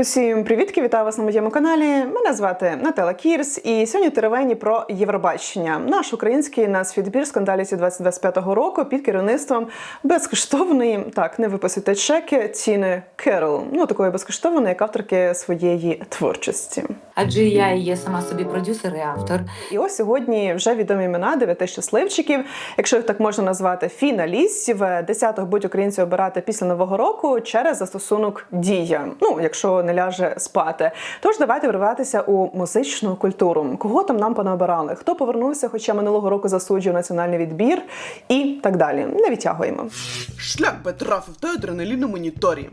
Усім привітки, вітаю вас на моєму каналі. Мене звати Натала Кірс, і сьогодні теревені про Євробачення. Наш український нацвідбір скандаліті 2025 року під керівництвом безкоштовної, так не виписуйте чеки Тіни Керол. Ну такої безкоштовної, як авторки своєї творчості. Адже я є сама собі продюсер і автор. І ось сьогодні вже відомі імена дев'яти щасливчиків, якщо їх так можна назвати, фіналістів. Десятих будуть українці обирати після нового року через застосунок Дія. Ну, якщо не ляже спати. Тож давайте вриватися у музичну культуру. Кого там нам понабирали? Хто повернувся, хоча минулого року засуджив національний відбір, і так далі. Не відтягуємо. Шлях би трафив той адреналіну моніторі.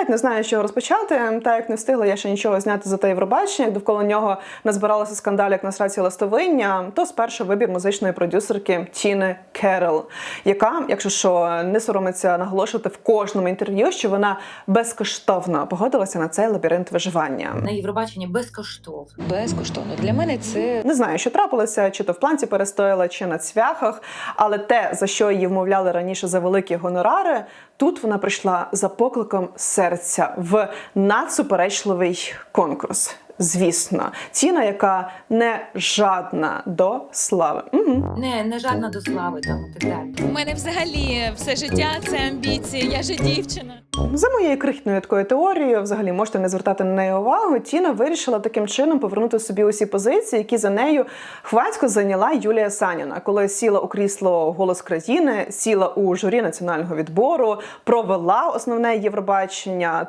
Навіть не знаю, з чого розпочати. Та як не встигла я ще нічого зняти за те Євробачення, як довкола нього назбиралося скандалів як на сраці ластовиння, то спершу вибір музичної продюсерки Тіни Керол, яка, якщо що, не соромиться наголошувати в кожному інтерв'ю, що вона безкоштовно погодилася на цей лабіринт виживання. На Євробаченні безкоштовно. Безкоштовно для мене це Не знаю, що трапилося, чи то в планці перестояла, чи на цвяхах, але те, за що її вмовляли раніше за великі гонорари, тут вона прийшла за покликом серця в надсуперечливий конкурс. Звісно, ціна, яка не жадна до слави. Угу. Не, не жадна до слави там і так далі. у мене взагалі все життя це амбіції. Я же дівчина. За моєю крихітною такою теорією, взагалі можете не звертати на неї увагу. Тіна вирішила таким чином повернути собі усі позиції, які за нею хвацько зайняла Юлія Саніна, коли сіла у крісло голос країни, сіла у журі національного відбору, провела основне Євробачення.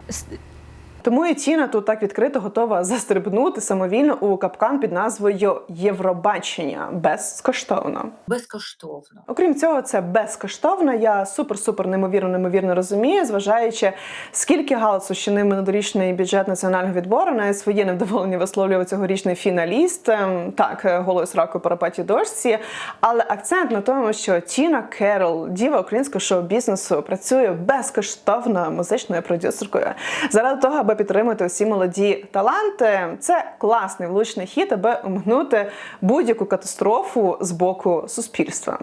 Тому і Тіна тут так відкрито готова застрибнути самовільно у капкан під назвою Євробачення безкоштовно. Безкоштовно. Окрім цього, це безкоштовно. Я супер-супер неймовірно неймовірно розумію, зважаючи, скільки галасу чинив минулорічний бюджет національного відбору, навіть своє невдоволення висловлював цьогорічний фіналіст. Ем, Так, е, голос раку парапаті дошці. Але акцент на тому, що Тіна Керол, діва українського шоу-бізнесу, працює безкоштовно музичною продюсеркою заради того, аби підтримати усі молоді таланти. Це класний влучний хід, аби умгнути будь-яку катастрофу з боку суспільства.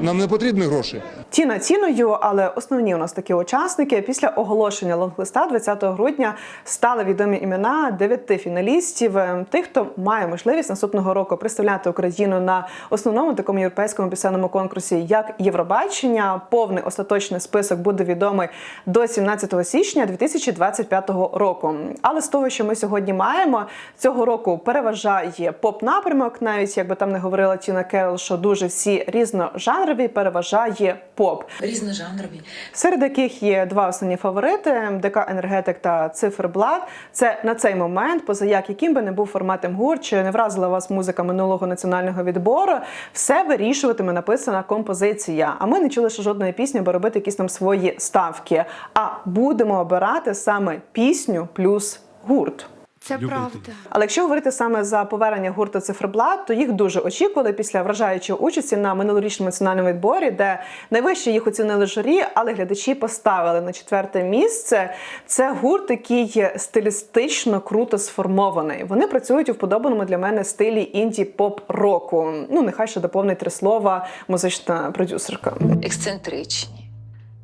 Нам не потрібні гроші. Тіна ціною, але основні у нас такі учасники після оголошення лонглиста 20 грудня стали відомі імена дев'яти фіналістів, тих, хто має можливість наступного року представляти Україну на основному такому європейському пісенному конкурсі, як Євробачення. Повний остаточний список буде відомий до 17 січня 2025 року. Але з того, що ми сьогодні маємо, цього року переважає поп напрямок, навіть якби там не говорила Тіна Керол, що дуже всі різножанрові, переважає поп. Різножанрові. Серед яких є два основні фаворити: ДК Енергетик та Циферблат. Це на цей момент, поза як яким би не був форматом гурт, чи не вразила вас музика минулого національного відбору, все вирішуватиме написана композиція. А ми не чули ще жодної пісні, аби робити якісь там свої ставки. А будемо обирати саме пісню плюс гурт. Це правда. Але якщо говорити саме за повернення гурту циферблат, то їх дуже очікували після вражаючої участі на минулорічному національному відборі, де найвище їх оцінили журі, але глядачі поставили на четверте місце. Це гурт, який стилістично круто сформований. Вони працюють у вподобаному для мене стилі інді поп року. Ну нехай ще доповнить три слова музична продюсерка. ексцентричні,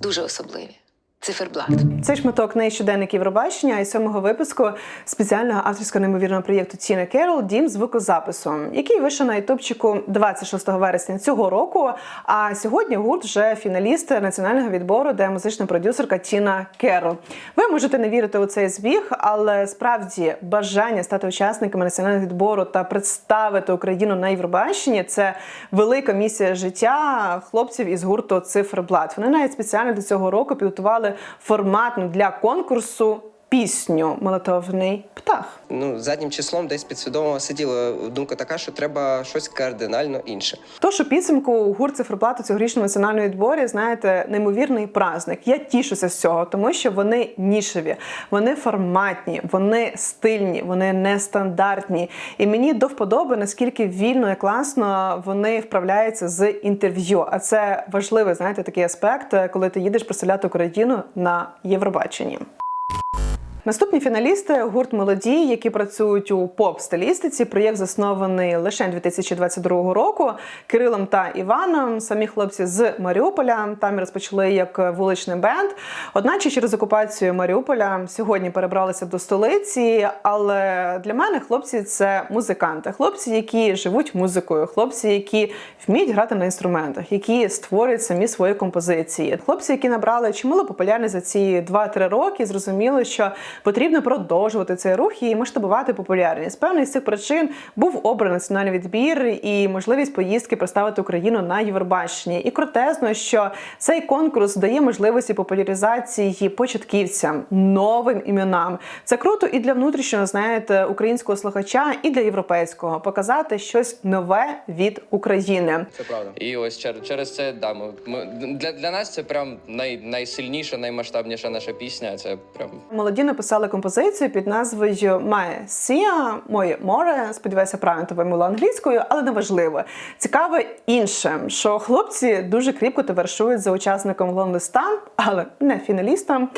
дуже особливі. Циферблат. Цей шматок не щоденник Євробачення і сьомого випуску спеціального авторського неймовірного проєкту Тіна Керол Дім звукозапису, який вийшов на ютубчику 26 вересня цього року. А сьогодні гурт вже фіналіст національного відбору, де музична продюсерка Тіна Керол. Ви можете не вірити у цей збіг, але справді бажання стати учасниками національного відбору та представити Україну на Євробаченні це велика місія життя хлопців із гурту Циферблат. Вони навіть спеціально до цього року підготували форматну для конкурсу пісню Молотовний птах. ну, заднім числом десь підсвідомо сиділа думка така, що треба щось кардинально інше. Тож у підсумку гурт циферблату цьогорічному національному відборі, знаєте, неймовірний праздник. Я тішуся з цього, тому що вони нішеві, вони форматні, вони стильні, вони нестандартні. І мені до вподоби, наскільки вільно і класно вони вправляються з інтерв'ю. А це важливий, знаєте, такий аспект, коли ти їдеш представляти Україну на Євробаченні. Наступні фіналісти гурт молоді, які працюють у поп-стилістиці. Проєкт заснований лише 2022 року Кирилом та Іваном. Самі хлопці з Маріуполя. Там розпочали як вуличний бенд. Одначе через окупацію Маріуполя сьогодні перебралися до столиці. Але для мене хлопці це музиканти, хлопці, які живуть музикою, хлопці, які вміють грати на інструментах, які створюють самі свої композиції. Хлопці, які набрали чимало популярність за ці 2-3 роки, зрозуміли, що потрібно продовжувати цей рух і масштабувати популярність. Певний з цих причин був обраний національний відбір і можливість поїздки представити Україну на Євробаченні. І крутезно, що цей конкурс дає можливості популяризації початківцям, новим іменам. Це круто і для внутрішнього, знаєте, українського слухача, і для європейського показати щось нове від України. Це правда. І ось через, через це да, ми, ми, для, для нас це прям най, найсильніша, наймасштабніша наша пісня. Це прям Молоді написали композицію під назвою Має Сія, Моє море. Сподіваюся, правильно тебе мовила англійською, але не важливо. Цікаве інше, що хлопці дуже кріпко товаришують за учасником лонлиста, але не фіналістом.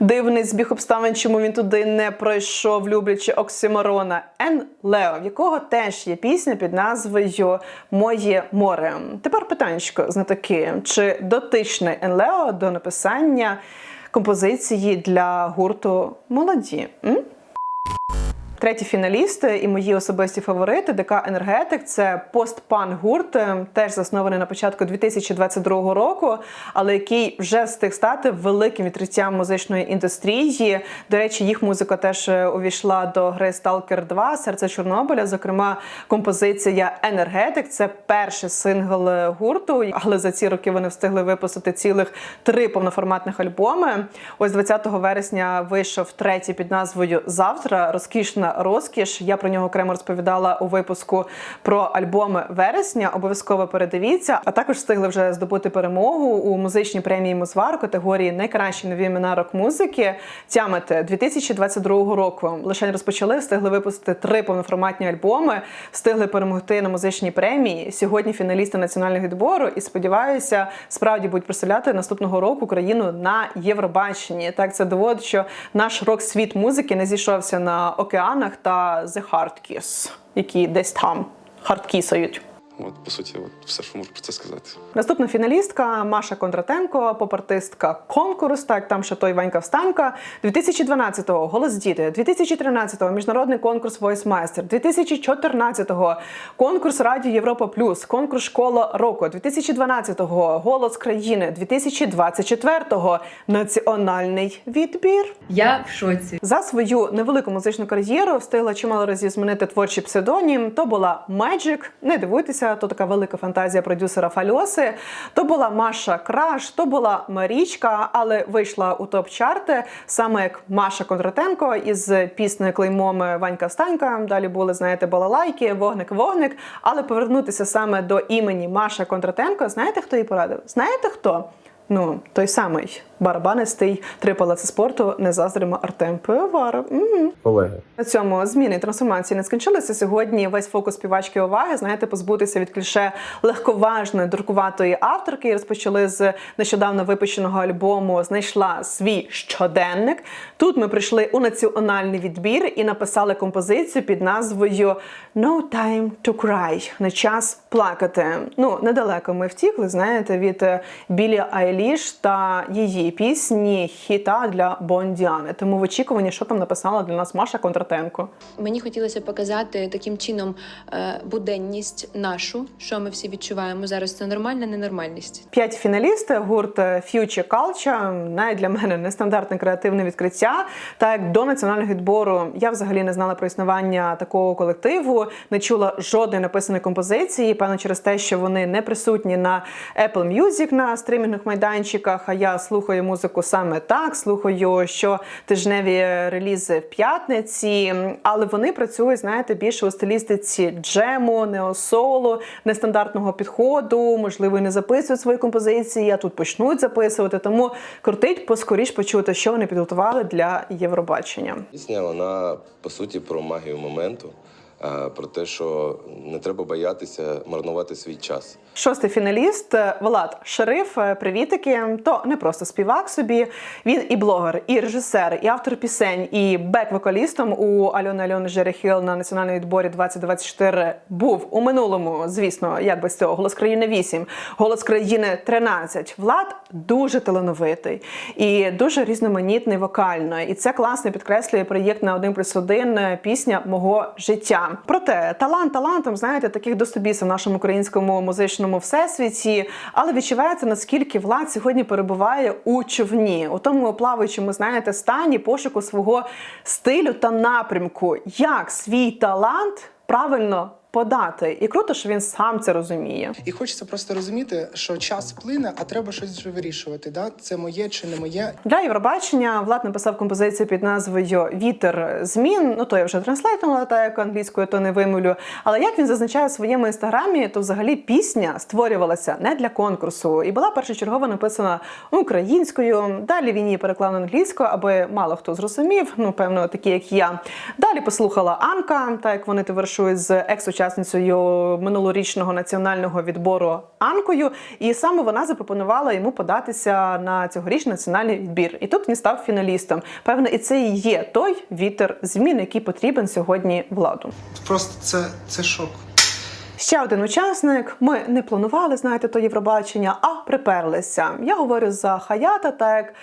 Дивний збіг обставин, чому він туди не пройшов, люблячи Оксиморона Ен Лео, в якого теж є пісня під назвою Моє море. Тепер питаннячко знатоки, чи дотичний Ен Лео до написання композиції для гурту молоді. М? Треті фіналісти і мої особисті фаворити ДК Енергетик це постпан гурт, е, теж заснований на початку 2022 року, але який вже встиг стати великим відкриттям музичної індустрії. До речі, їх музика теж е, увійшла до гри Stalker 2 Серце Чорнобиля. Зокрема, композиція Енергетик це перший сингл е, гурту, але за ці роки вони встигли випустити цілих три повноформатних альбоми. Ось 20 вересня вийшов третій під назвою Завтра. Розкішна розкіш. Я про нього окремо розповідала у випуску про альбоми вересня. Обов'язково передивіться. А також встигли вже здобути перемогу у музичній премії Музвар категорії Найкращі нові імена рок-музики. Тямите 2022 року. Лише розпочали, встигли випустити три повноформатні альбоми, встигли перемогти на музичній премії. Сьогодні фіналісти національного відбору. І сподіваюся, справді будуть представляти наступного року Україну на Євробаченні. Так це доводить, що наш рок-світ музики не зійшовся на океанах та The Hard Kiss, які десь там хардкісають. От, по суті, от все, що можу про це сказати. Наступна фіналістка Маша Кондратенко, попартистка конкурс, так там ще той Ванька Встанька. 2012-го голос діти, 2013-го міжнародний конкурс Voice Master, 2014-го конкурс Радіо Європа Плюс, конкурс Школа року, 2012-го голос країни, 2024-го національний відбір. Я в шоці. За свою невелику музичну кар'єру встигла чимало разів змінити творчий псевдонім. То була Magic, не дивуйтеся, то така велика фантазія продюсера Фальоси. То була Маша Краш, то була Марічка, але вийшла у топ-чарти саме як Маша Кондратенко із піснею клеймом Ванька Встанька. Далі були, знаєте, балалайки, вогник, вогник. Але повернутися саме до імені Маша Кондратенко, знаєте, хто їй порадив? Знаєте хто? Ну, той самий барабанистий три палаци спорту не заздримо Артем. Мгм. колеги. На цьому зміни і трансформації не скінчилися. Сьогодні весь фокус співачки уваги, знаєте, позбутися від кліше легковажної, дуркуватої авторки. І розпочали з нещодавно випущеного альбому Знайшла свій щоденник. Тут ми прийшли у національний відбір і написали композицію під назвою No Time to Cry. Не час плакати. Ну, недалеко ми втікли, знаєте, від Білі Айліш та її пісні хіта для Бондіани. Тому в очікуванні, що там написала для нас Маша Кондратенко. Мені хотілося показати таким чином е, буденність нашу, що ми всі відчуваємо зараз. Це нормальна ненормальність. П'ять фіналісти гурт Future Culture. навіть для мене нестандартне креативне відкриття. Та як до національного відбору я взагалі не знала про існування такого колективу, не чула жодної написаної композиції. Певно, через те, що вони не присутні на Apple Music на стримінгових майданчиках. А я слухаю музику саме так, слухаю щотижневі релізи в п'ятниці. Але вони працюють, знаєте, більше у стилістиці джему, неосолу, нестандартного підходу. Можливо, і не записують свої композиції, а тут почнуть записувати. Тому крутить поскоріш почути, що вони підготували для Євробачення. Пісня вона по суті про магію моменту. Е, про те, що не треба боятися марнувати свій час. Шостий фіналіст е, Влад Шериф. Е, Привітики. То не просто співак собі. Він і блогер, і режисер, і автор пісень, і бек-вокалістом у Альони Альони Жерехіл на національному відборі 2024 був у минулому. Звісно, як без цього голос країни 8, голос країни 13. Влад дуже талановитий і дуже різноманітний вокально. І це класно підкреслює проєкт на 1 плюс 1 пісня мого життя. Проте талант талантом, знаєте, таких достобіс в нашому українському музичному всесвіті, але відчувається наскільки влад сьогодні перебуває у човні, у тому плаваючому, знаєте, стані пошуку свого стилю та напрямку, як свій талант правильно подати. І круто, що він сам це розуміє. І хочеться просто розуміти, що час плине, а треба щось вже вирішувати. Да? Це моє чи не моє. Для Євробачення Влад написав композицію під назвою Вітер змін. Ну то я вже транслейтнула так як англійською, то не вимовлю. Але як він зазначає в своєму інстаграмі, то взагалі пісня створювалася не для конкурсу і була першочергово написана українською. Далі він її переклав на англійську, аби мало хто зрозумів. Ну певно, такі як я. Далі послухала Анка, так як вони товаришують з екс-учасницею минулорічного національного відбору Анкою. І саме вона запропонувала йому податися на цьогорічний національний відбір. І тут він став фіналістом. Певно, і це і є той вітер змін, який потрібен сьогодні владу. Просто це, це шок. Ще один учасник. Ми не планували, знаєте, то Євробачення, а приперлися. Я говорю за Хаята, так.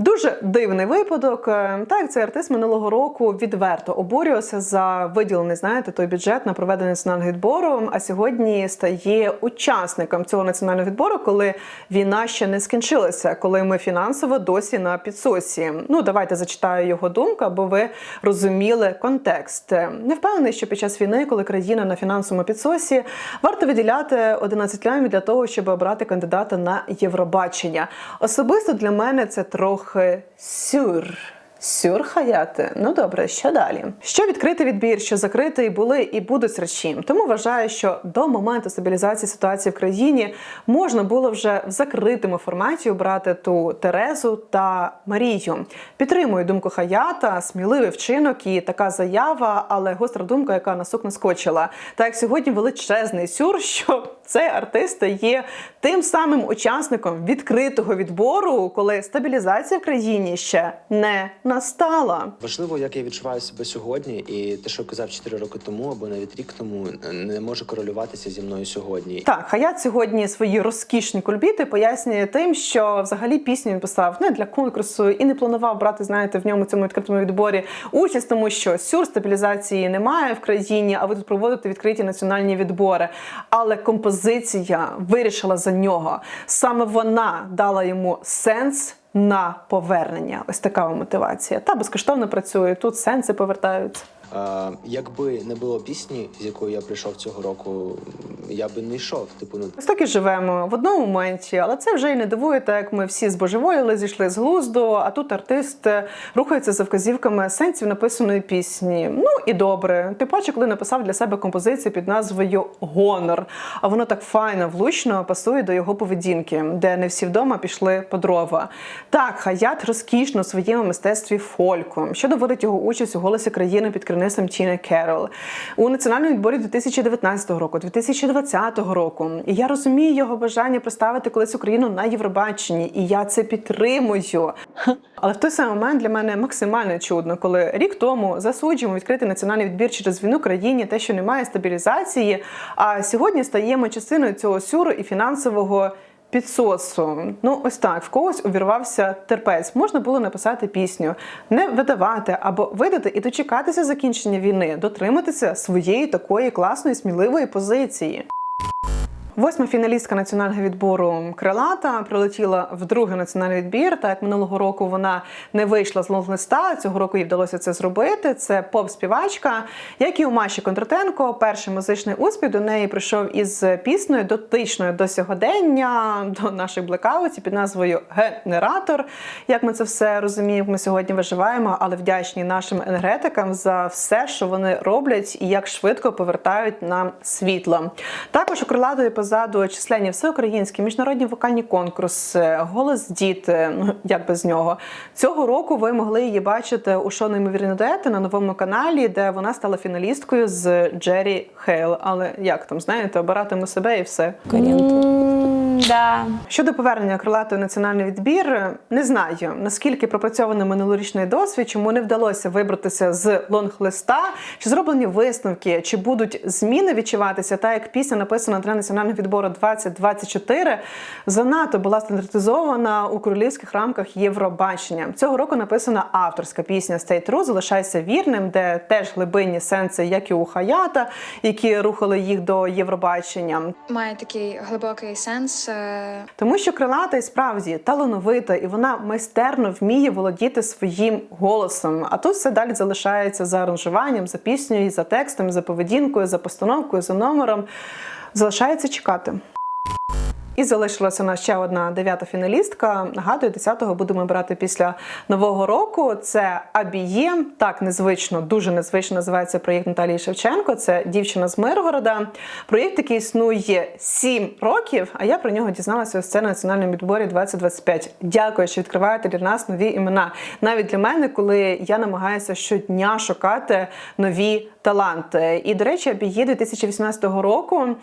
Дуже дивний випадок. Е, Так, цей артист минулого року відверто обурювався за виділений, знаєте, той бюджет на проведення національного відбору. А сьогодні стає учасником цього національного відбору, коли війна ще не скінчилася, коли ми фінансово досі на підсосі. Ну давайте зачитаю його думку, аби ви розуміли контекст. Не впевнений, що під час війни, коли країна на фінансовому підсосі, варто виділяти 11 лямів для того, щоб обрати кандидата на Євробачення. Особисто для мене це трохи сюр. Сюр хаяти. Ну добре, що далі? Що відкритий відбір, що закритий були і будуть срачі. Тому вважаю, що до моменту стабілізації ситуації в країні можна було вже в закритому форматі обрати ту Терезу та Марію. Підтримую думку Хаята, сміливий вчинок і така заява, але гостра думка, яка на сук наскочила. Так як сьогодні величезний сюр, що цей артист є тим самим учасником відкритого відбору, коли стабілізація в країні ще не настала. Важливо, як я відчуваю себе сьогодні, і те, що я казав 4 роки тому або навіть рік тому, не може корелюватися зі мною сьогодні. Так, Хаят сьогодні свої розкішні кульбіти пояснює тим, що взагалі пісню він писав не для конкурсу і не планував брати, знаєте, в ньому цьому відкритому відборі участь, тому що сюр стабілізації немає в країні, а ви тут проводите відкриті національні відбори. Але композиція вирішила за нього. Саме вона дала йому сенс. На повернення, ось така мотивація. Та безкоштовно працює. Тут сенси повертаються. Якби не було пісні, з якою я прийшов цього року, я би не йшов. Типу, ну так і живемо в одному моменті, але це вже й не дивує, так як ми всі збожеволіли, зійшли з глузду, а тут артист е, рухається за вказівками сенсів написаної пісні. Ну і добре. Тим паче, коли написав для себе композицію під назвою Гонор, а воно так файно, влучно пасує до його поведінки, де не всі вдома пішли по дрова. Так, Хаят розкішно в своєму мистецтві фольку, що доводить його участь у голосі країни під керівництвом Тіни Керол у національному відборі 2019 року, 2020 року. І я розумію його бажання представити колись Україну на Євробаченні, і я це підтримую. Але в той самий момент для мене максимально чудно, коли рік тому засуджуємо відкритий національний відбір через війну країні, те, що немає стабілізації. А сьогодні стаємо частиною цього сюру і фінансового. Підсосу, ну ось так в когось увірвався терпець. Можна було написати пісню, не видавати або видати і дочекатися закінчення війни, дотриматися своєї такої класної сміливої позиції. Восьма фіналістка національного відбору Крилата прилетіла в другий національний відбір. Так як минулого року вона не вийшла з лонглиста. Цього року їй вдалося це зробити. Це поп-співачка, як і у Маші Кондратенко. Перший музичний успіх до неї прийшов із піснею дотичною до сьогодення, до наших блекаутів під назвою Генератор. Як ми це все розуміємо, ми сьогодні виживаємо, але вдячні нашим енергетикам за все, що вони роблять, і як швидко повертають нам світло. Також у крилатої позаду численні всеукраїнські міжнародні вокальні конкурси, голос діти. Ну як без нього цього року ви могли її бачити у шоу «Неймовірні дуети» на новому каналі, де вона стала фіналісткою з Джері Хейл. Але як там знаєте, обиратиму себе і все. Да. Щодо повернення крилатої національний відбір, не знаю наскільки пропрацьований минулорічний досвід, чому не вдалося вибратися з лонг-листа, чи зроблені висновки, чи будуть зміни відчуватися, та як пісня написана для національного відбору 2024 занадто була стандартизована у королівських рамках Євробачення. Цього року написана авторська пісня Stay True «Залишайся вірним, де теж глибинні сенси, як і у Хаята, які рухали їх до Євробачення. Має такий глибокий сенс. е, Тому що крилата і справді талановита, і вона майстерно вміє володіти своїм голосом. А тут все далі залишається за аранжуванням, за піснею, за текстом, за поведінкою, за постановкою, за номером. Залишається чекати. І залишилася нас ще одна дев'ята фіналістка. Нагадую, 10-го будемо брати після нового року. Це Абіє. Так незвично, дуже незвично називається проєкт Наталії Шевченко. Це дівчина з Миргорода. Проєкт, який існує 7 років. А я про нього дізналася ось це на національному відборі 2025. Дякую, що відкриваєте для нас нові імена. Навіть для мене, коли я намагаюся щодня шукати нові таланти. І до речі, Абіє 2018 року е,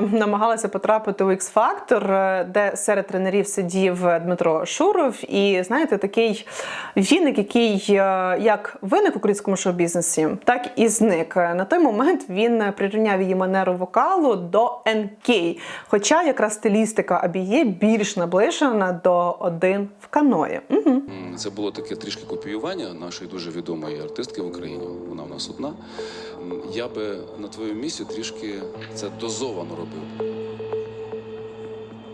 намагалася потрапити у X Factor, е, де серед тренерів сидів Дмитро Шуров. І знаєте, такий віник, який е, як виник в українському шоу-бізнесі, так і зник. Е, На той момент він прирівняв її манеру вокалу до НК. Хоча якраз стилістика Абіє більш наближена до один в каної. Угу. Це було таке трішки копіювання нашої дуже відомої артистки в Україні. Вона в нас одна. Я би на твоєму місці трішки це дозовано робив.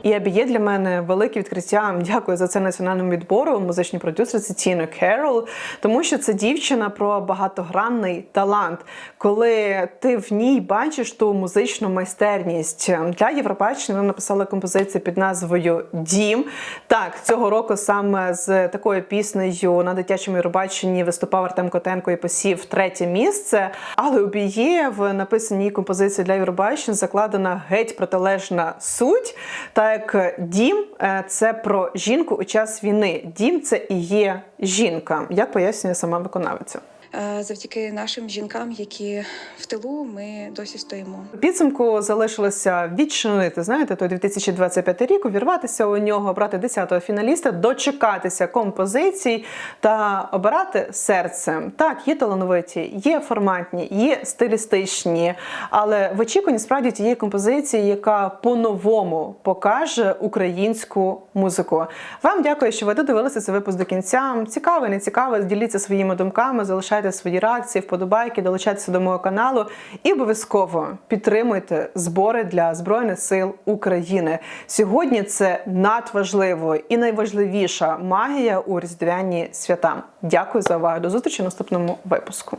І Абіє для мене велике відкриття. Дякую за це національному відбору. Музичній продюсерці Тіна Керол, тому що це дівчина про багатогранний талант, коли ти в ній бачиш ту музичну майстерність. Для Євробачення вона написала композицію під назвою Дім. Так, цього року саме з такою піснею на дитячому Євробаченні виступав Артем Котенко і посів третє місце. Але у Біє в написаній композиції для Євробачення закладена геть протилежна суть. Та як дім е, це про жінку у час війни. Дім це і є жінка, як пояснює сама виконавиця. Е, Завдяки нашим жінкам, які в тилу, ми досі стоїмо. Підсумку залишилося відчинити, знаєте, той 2025 рік, увірватися у нього, брати 10-го фіналіста, дочекатися композицій та обирати серцем. Так, є талановиті, є форматні, є стилістичні, але в очікуванні справді тієї композиції, яка по-новому покаже українську музику. Вам дякую, що ви додивилися цей випуск до кінця. Цікаво, не цікаво, діліться своїми думками, залишайте свої реакції, вподобайки, долучайтеся до мого каналу і обов'язково підтримуйте збори для Збройних сил України. Сьогодні це надважливо і найважливіша магія у різдвяні свята. Дякую за увагу. До зустрічі в наступному випуску.